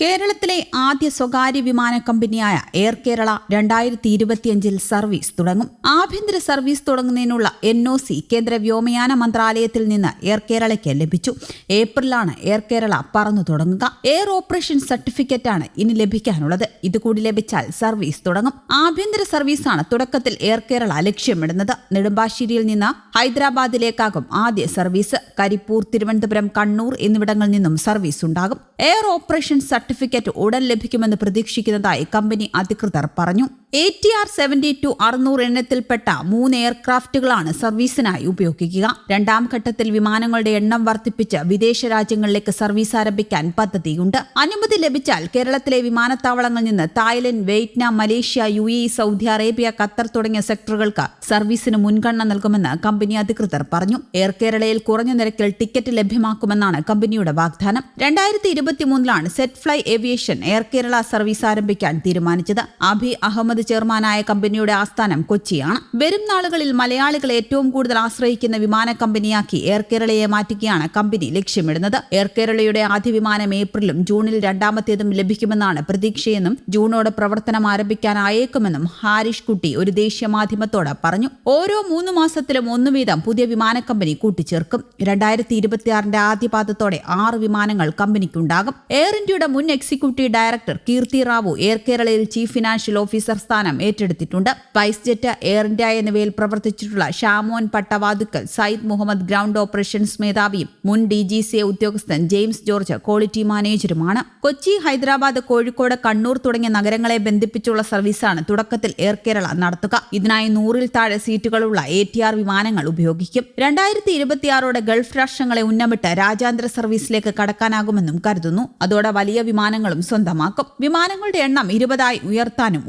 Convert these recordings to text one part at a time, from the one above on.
കേരളത്തിലെ ആദ്യ സ്വകാര്യ വിമാന കമ്പനിയായ എയർ കേരള രണ്ടായിരത്തി ഇരുപത്തിയഞ്ചിൽ സർവീസ് തുടങ്ങും. ആഭ്യന്തര സർവീസ് തുടങ്ങുന്നതിനുള്ള എൻ ഒ സി കേന്ദ്ര വ്യോമയാന മന്ത്രാലയത്തിൽ നിന്ന് എയർ കേരളയ്ക്ക് ലഭിച്ചു. ഏപ്രിലാണ് എയർ കേരള പറന്നു തുടങ്ങുക. എയർ ഓപ്പറേഷൻ സർട്ടിഫിക്കറ്റാണ് ഇനി ലഭിക്കാനുള്ളത്. ഇതുകൂടി ലഭിച്ചാൽ സർവീസ് തുടങ്ങും. ആഭ്യന്തര സർവീസാണ് തുടക്കത്തിൽ എയർ കേരള ലക്ഷ്യമിടുന്നത്. നെടുമ്പാശ്ശേരിയിൽ നിന്ന് ഹൈദരാബാദിലേക്കാകും ആദ്യ സർവീസ്. കരിപ്പൂർ തിരുവനന്തപുരം കണ്ണൂർ എന്നിവിടങ്ങളിൽ നിന്നും സർവീസ് ഉണ്ടാകും എയർ ഓപ്പറേഷൻ സർട്ടിഫിക്കറ്റ് ഉടൻ ലഭിക്കുമെന്ന് പ്രതീക്ഷിക്കുന്നതായി കമ്പനി അധികൃതർ പറഞ്ഞു A T R seventy two അറുന്നൂറ് എണ്ണത്തിൽപ്പെട്ട മൂന്ന് എയർക്രാഫ്റ്റുകളാണ് സർവീസിനായി ഉപയോഗിക്കുക. രണ്ടാം ഘട്ടത്തിൽ വിമാനങ്ങളുടെ എണ്ണം വർദ്ധിപ്പിച്ച് വിദേശ രാജ്യങ്ങളിലേക്ക് സർവീസ് ആരംഭിക്കാൻ പദ്ധതിയുണ്ട്. അനുമതി ലഭിച്ചാൽ കേരളത്തിലെ വിമാനത്താവളങ്ങളിൽ നിന്ന് Thailand Vietnam Malaysia U A Saudi Arabia Qatar തുടങ്ങിയ സെക്ടറുകൾക്ക് സർവീസിന് മുൻഗണന നൽകുമെന്ന് കമ്പനി അധികൃതർ പറഞ്ഞു. എയർ കേരളയിൽ കുറഞ്ഞ നിരക്കിൽ ടിക്കറ്റ് ലഭ്യമാക്കുമെന്നാണ് കമ്പനിയുടെ വാഗ്ദാനം. രണ്ടായിരത്തി ഇരുപത്തിമൂന്നിലാണ് Zett Fly Aviation Air Kerala service ആരംഭിക്കാൻ തീരുമാനിച്ചത്. അഭി അഹമ്മദ് ചെയർമാനായ കമ്പനിയുടെ ആസ്ഥാനം കൊച്ചിയാണ്. വരും നാളുകളിൽ മലയാളികൾ ഏറ്റവും കൂടുതൽ ആശ്രയിക്കുന്ന വിമാന കമ്പനിയാക്കി എയർ കേരളയെ മാറ്റുകയാണ് കമ്പനി ലക്ഷ്യമിടുന്നത്. എയർ കേരളയുടെ ആദ്യ വിമാനം ഏപ്രിലും ജൂണിൽ രണ്ടാമത്തേതും ലഭിക്കുമെന്നാണ് പ്രതീക്ഷയെന്നും ജൂണോടെ പ്രവർത്തനം ആരംഭിക്കാനായേക്കുമെന്നും ഹാരിഷ് കുട്ടി ഒരു ദേശീയ മാധ്യമത്തോട് പറഞ്ഞു. ഓരോ മൂന്ന് മാസത്തിലും ഒന്നു വീതം പുതിയ വിമാന കമ്പനി കൂട്ടിച്ചേർക്കും. രണ്ടായിരത്തി ഇരുപത്തിയാറിന്റെ ആദ്യപാദത്തോടെ ആറ് വിമാനങ്ങൾ കമ്പനിക്കുണ്ടാകും. എയർ ഇന്ത്യയുടെ മുൻ executive director Keerthi Rao Air കേരളയിൽ ചീഫ് ഫിനാൻഷ്യൽ ഓഫീസർ സ്ഥാനം ഏറ്റെടുത്തിട്ടുണ്ട്. സ്പൈസ് ജെറ്റ് എയർ ഇന്ത്യ എന്നിവയിൽ പ്രവർത്തിച്ചിട്ടുള്ള ഷാമോൻ പട്ടവാതുക്കൽ സയ്യിദ് മുഹമ്മദ് ഗ്രൗണ്ട് ഓപ്പറേഷൻസ് മേധാവിയും മുൻ ഡി ജി സി ഉദ്യോഗസ്ഥൻ ജെയിംസ് ജോർജ് ക്വാളിറ്റി മാനേജറുമാണ് കൊച്ചി ഹൈദരാബാദ് കോഴിക്കോട് കണ്ണൂർ തുടങ്ങിയ നഗരങ്ങളെ ബന്ധിപ്പിച്ചുള്ള സർവീസാണ് തുടക്കത്തിൽ എയർ കേരള നടത്തുക. ഇതിനായി നൂറിൽ താഴെ സീറ്റുകളുള്ള എ ടി ആർ വിമാനങ്ങൾ ഉപയോഗിക്കും. രണ്ടായിരത്തി ഇരുപത്തിയാറോടെ ഗൾഫ് രാഷ്ട്രങ്ങളെ ഉന്നമിട്ട് രാജ്യാന്തര സർവീസിലേക്ക് കടക്കാനാകുമെന്നും കരുതുന്നു. അതോടെ വലിയ വിമാനങ്ങളും സ്വന്തമാക്കും. വിമാനങ്ങളുടെ എണ്ണം ഇരുപതായി ഉയർത്താനും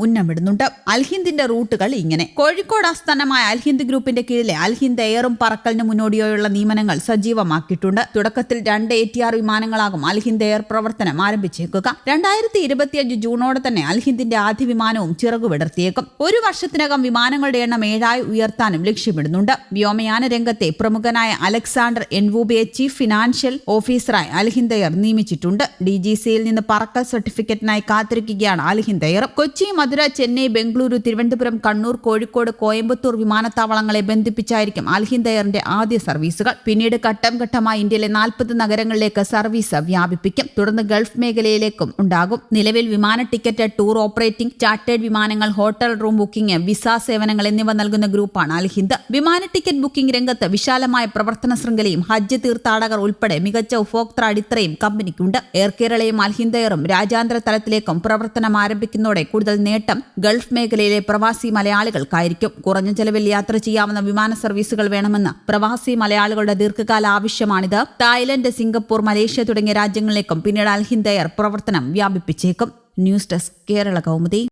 ഉന്നമിടുന്നുണ്ട് അൽഹിന്ദിന്റെ റൂട്ടുകൾ ഇങ്ങനെ. കോഴിക്കോട് ആസ്ഥാനമായ അൽഹിന്ദ് ഗ്രൂപ്പിന്റെ കീഴിലെ അൽഹിന്ദ് എയറും പറക്കലിന് മുന്നോടിയായുള്ള നിയമനങ്ങൾ സജീവമാക്കിയിട്ടുണ്ട്. തുടക്കത്തിൽ രണ്ട് എ ടി ആർ വിമാനങ്ങളാകും അൽഹിന്ദ് എയർ പ്രവർത്തനം ആരംഭിച്ചേക്കുക. രണ്ടായിരത്തി ഇരുപത്തിയഞ്ച് ജൂണോടെ തന്നെ അൽഹിന്ദിന്റെ ആദ്യ വിമാനവും ചിറകു വിടർത്തിയേക്കും. ഒരു വർഷത്തിനകം വിമാനങ്ങളുടെ എണ്ണം ഏഴായി ഉയർത്താനും ലക്ഷ്യമിടുന്നുണ്ട്. വ്യോമയാന രംഗത്തെ പ്രമുഖനായ അലക്സാണ്ടർ എൻവൂബിയെ ചീഫ് ഫിനാൻഷ്യൽ ഓഫീസറായി അൽഹിന്ദ് എയർ നിയമിച്ചിട്ടുണ്ട്. ഡി ജി സിയിൽ നിന്ന് പറക്കൽ സർട്ടിഫിക്കറ്റിനായി കാത്തിരിക്കുകയാണ് അൽഹിന്ദ് എയർ കൊച്ചി മധുര ചെന്നൈ ബംഗളൂരു തിരുവനന്തപുരം കണ്ണൂർ കോഴിക്കോട് കോയമ്പത്തൂർ വിമാനത്താവളങ്ങളെ ബന്ധിപ്പിച്ചായിരിക്കും അൽഹിന്ദ് എയറിന്റെ ആദ്യ സർവീസുകൾ. പിന്നീട് ഘട്ടം ഘട്ടമായി ഇന്ത്യയിലെ നാൽപ്പത് നഗരങ്ങളിലേക്ക് സർവീസ് വ്യാപിപ്പിക്കും. തുടർന്ന് ഗൾഫ് മേഖലയിലേക്കും ഉണ്ടാകും. നിലവിൽ വിമാന ടിക്കറ്റ് ടൂർ ഓപ്പറേറ്റിംഗ് ചാർട്ടേഡ് വിമാനങ്ങൾ ഹോട്ടൽ റൂം ബുക്കിംഗ് വിസ സേവനങ്ങൾ എന്നിവ നൽകുന്ന ഗ്രൂപ്പാണ് അൽഹിന്ദ്. വിമാന ടിക്കറ്റ് ബുക്കിംഗ് രംഗത്ത് വിശാലമായ പ്രവർത്തന ശൃംഖലയും ഹജ്ജ് തീർത്ഥാടകർ ഉൾപ്പെടെ മികച്ച ഉപഭോക്തൃ അടിത്തറയും കമ്പനിക്കുണ്ട്. എയർ കേരളയും അൽഹിന്ദ് എയറും രാജ്യാന്തര തലത്തിലേക്കും പ്രവർത്തനം ആരംഭിക്കുന്നതോടെ കൂടുതൽ നേട്ടം ഗൾഫ് മേഖലയിലെ പ്രവാസി മലയാളികൾക്കായിരിക്കും കുറഞ്ഞ ചെലവിൽ യാത്ര ചെയ്യാവുന്ന വിമാന സർവീസുകൾ വേണമെന്ന് പ്രവാസി മലയാളികളുടെ ദീർഘകാല ആവശ്യമാണിത്. തായ്ലൻഡ് സിംഗപ്പൂർ മലേഷ്യ തുടങ്ങിയ രാജ്യങ്ങളിലേക്കും പിന്നീട് അൽഹിന്ദയർ പ്രവർത്തനം വ്യാപിപ്പിച്ചേക്കും. News desk Kerala Kaumudi.